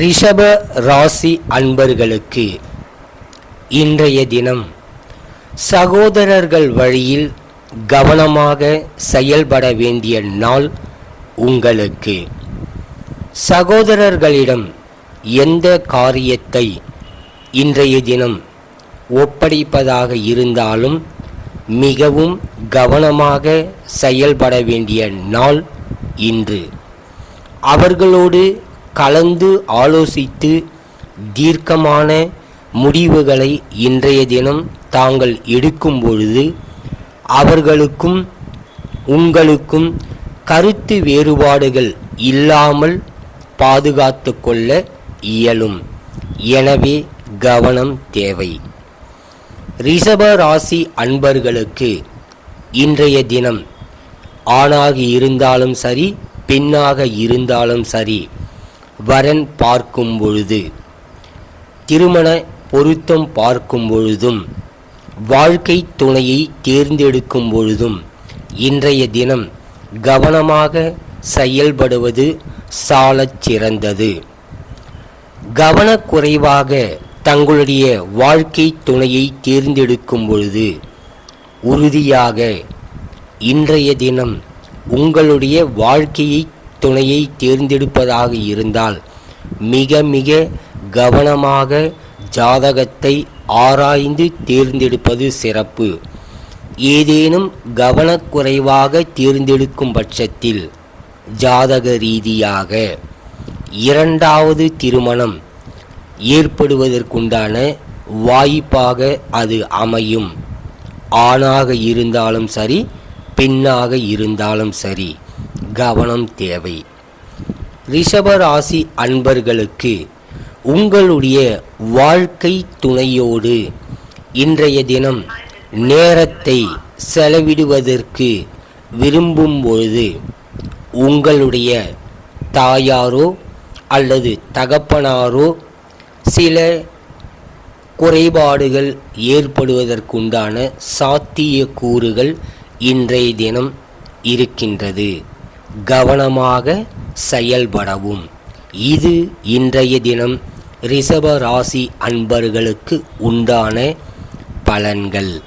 ரிஷப ராசி அன்பர்களுக்கு இன்றைய தினம் சகோதரர்கள் வழியில் கவனமாக செயல்பட வேண்டிய நாள் உங்களுக்கு. சகோதரர்களிடம் எந்த காரியத்தை இன்றைய தினம் ஒப்படைப்பதாக இருந்தாலும் மிகவும் கவனமாக செயல்பட வேண்டிய நாள் இன்று. அவர்களோடு கலந்து ஆலோசித்து தீர்க்கமான முடிவுகளை இன்றைய தினம் தாங்கள் எடுக்கும் பொழுது அவர்களுக்கும் உங்களுக்கும் கருத்து வேறுபாடுகள் இல்லாமல் பாதுகாத்து கொள்ள இயலும். எனவே கவனம் தேவை. ரிஷப ராசி அன்பர்களுக்கு இன்றைய தினம் ஆணாக இருந்தாலும் சரி பெண்ணாக இருந்தாலும் சரி வரன் பார்க்கும் பொழுது. திருமண பொருத்தம் பார்க்கும் பொழுதும் வாழ்க்கை துணையை தேர்ந்தெடுக்கும் பொழுதும் இன்றைய தினம் கவனமாக செயல்படுவது சாலச் சிறந்தது. கவனக்குறைவாக தங்களுடைய வாழ்க்கை துணையை தேர்ந்தெடுக்கும் பொழுது உறுதியாக இன்றைய தினம் உங்களுடைய வாழ்க்கையை துணையை தேர்ந்தெடுப்பதாக இருந்தால் மிக மிக கவனமாக ஜாதகத்தை ஆராய்ந்து தேர்ந்தெடுப்பது சிறப்பு. ஏதேனும் கவனக்குறைவாக தேர்ந்தெடுக்கும் பட்சத்தில் ஜாதக ரீதியாக இரண்டாவது திருமணம் ஏற்படுவதற்குண்டான வாய்ப்பாக அது அமையும். ஆணாக இருந்தாலும் சரி பெண்ணாக இருந்தாலும் சரி. கவனம் தேவை. ரிஷபராசி அன்பர்களுக்கு உங்களுடைய வாழ்க்கை துணையோடு இன்றைய தினம் நேரத்தை செலவிடுவதற்கு விரும்பும் பொழுது உங்களுடைய தாயாரோ அல்லது தகப்பனாரோ சில குறைபாடுகள் ஏற்படுவதற்குண்டான சாத்திய கூறுகள் இன்றைய தினம் இருக்கின்றது. கவனமாக செயல்படவும். இது இன்றைய தினம் ரிஷப ராசி அன்பர்களுக்கு உண்டான பலன்கள்.